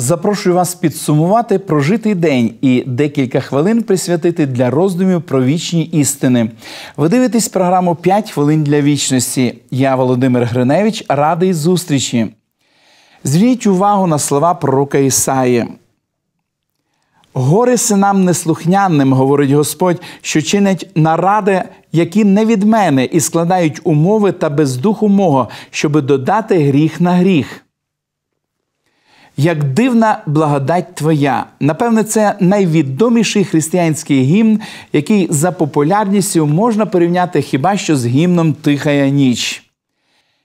Запрошую вас підсумувати прожитий день і декілька хвилин присвятити для роздумів про вічні істини. Ви дивитесь програму «5 хвилин для вічності. Я, Володимир Гриневич, радий зустрічі. Зверніть увагу на слова пророка Ісаї. Горе синам неслухняним, говорить Господь, що чинять наради, які не від мене, і складають умови та без духу мого, щоби додати гріх на гріх. Як дивна благодать Твоя. Напевне, це найвідоміший християнський гімн, який за популярністю можна порівняти хіба що з гімном Тихая ніч.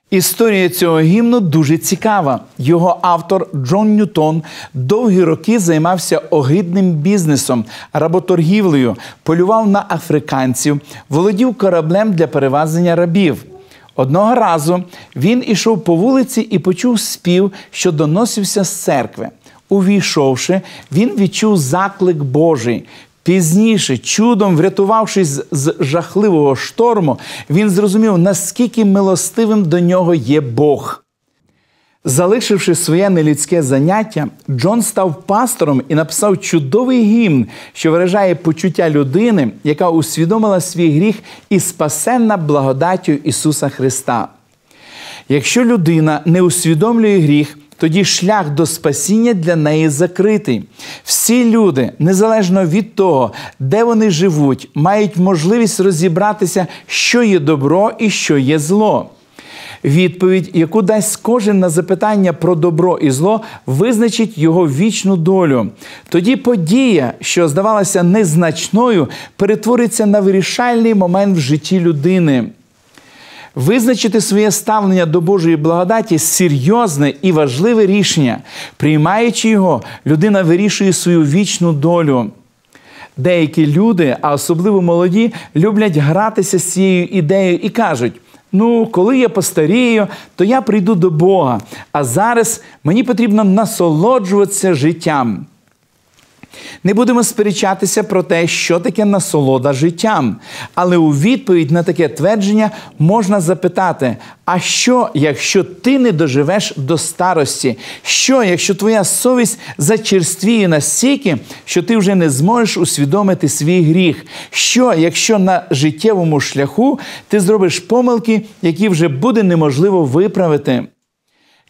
Історія цього гімну дуже цікава. Його автор Джон Ньютон довгі роки займався огидним бізнесом, работоргівлею, полював на африканців, володів кораблем для перевезення рабів. Одного разу він ішов по вулиці і почув спів, що доносився з церкви. Увійшовши, він відчув заклик Божий. Пізніше, чудом врятувавшись з жахливого шторму, він зрозумів, наскільки милостивим до нього є Бог. Залишивши своє нелюдське заняття, Джон став пастором і написав чудовий гімн, що виражає почуття людини, яка усвідомила свій гріх і спасенна благодаттю Ісуса Христа. Якщо людина не усвідомлює гріх, тоді шлях до спасіння для неї закритий. Всі люди, незалежно від того, де вони живуть, мають можливість розібратися, що є добро і що є зло. Відповідь, яку дасть кожен на запитання про добро і зло, визначить його вічну долю. Тоді подія, що здавалася незначною, перетвориться на вирішальний момент в житті людини. Визначити своє ставлення до Божої благодаті серйозне і важливе рішення. Приймаючи його, людина вирішує свою вічну долю. Деякі люди, а особливо молоді, люблять гратися з цією ідеєю і кажуть: ну, коли я постарію, то я прийду до Бога. А зараз мені потрібно насолоджуватися життям. Не будемо сперечатися про те, що таке насолода життям. Але у відповідь на таке твердження можна запитати: а що, якщо ти не доживеш до старості? Що, якщо твоя совість зачерствіє настільки, що ти вже не зможеш усвідомити свій гріх? Що, якщо на життєвому шляху ти зробиш помилки, які вже буде неможливо виправити?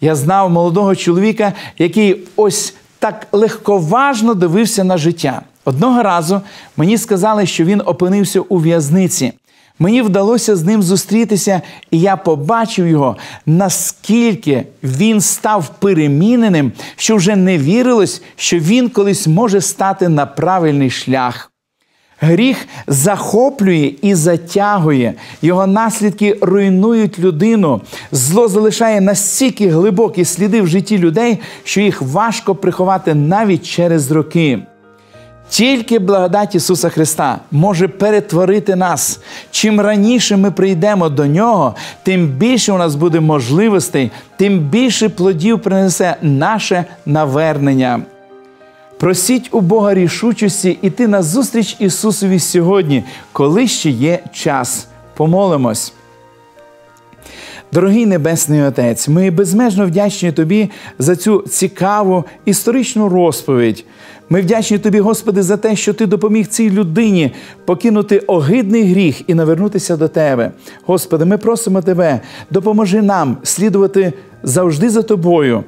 Я знав молодого чоловіка, який ось так легковажно дивився на життя. Одного разу мені сказали, що він опинився у в'язниці. Мені вдалося з ним зустрітися, і я побачив його, наскільки він став переміненим, що вже не вірилось, що він колись може стати на правильний шлях. Гріх захоплює і затягує, його наслідки руйнують людину. Зло залишає настільки глибокі сліди в житті людей, що їх важко приховати навіть через роки. Тільки благодать Ісуса Христа може перетворити нас. Чим раніше ми прийдемо до Нього, тим більше у нас буде можливостей, тим більше плодів принесе наше навернення. Просіть у Бога рішучості іти на зустріч Ісусові сьогодні, коли ще є час. Помолимось. Дорогий Небесний Отець, ми безмежно вдячні Тобі за цю цікаву історичну розповідь. Ми вдячні Тобі, Господи, за те, що Ти допоміг цій людині покинути огидний гріх і навернутися до Тебе. Господи, ми просимо Тебе, допоможи нам слідувати завжди за Тобою.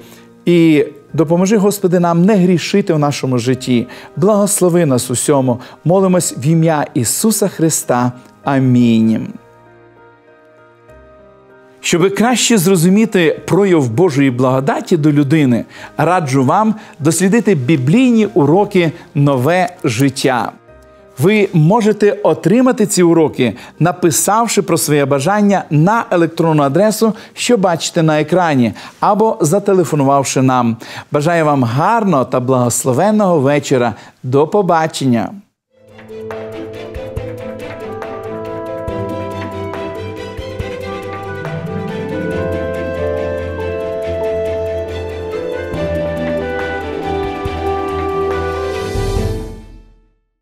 І допоможи, Господи, нам не грішити в нашому житті. Благослови нас усьому. Молимось в ім'я Ісуса Христа. Амінь. Щоб краще зрозуміти прояв Божої благодаті до людини, раджу вам дослідити біблійні уроки Нове життя. Ви можете отримати ці уроки, написавши про своє бажання на електронну адресу, що бачите на екрані, або зателефонувавши нам. Бажаю вам гарного та благословенного вечора. До побачення!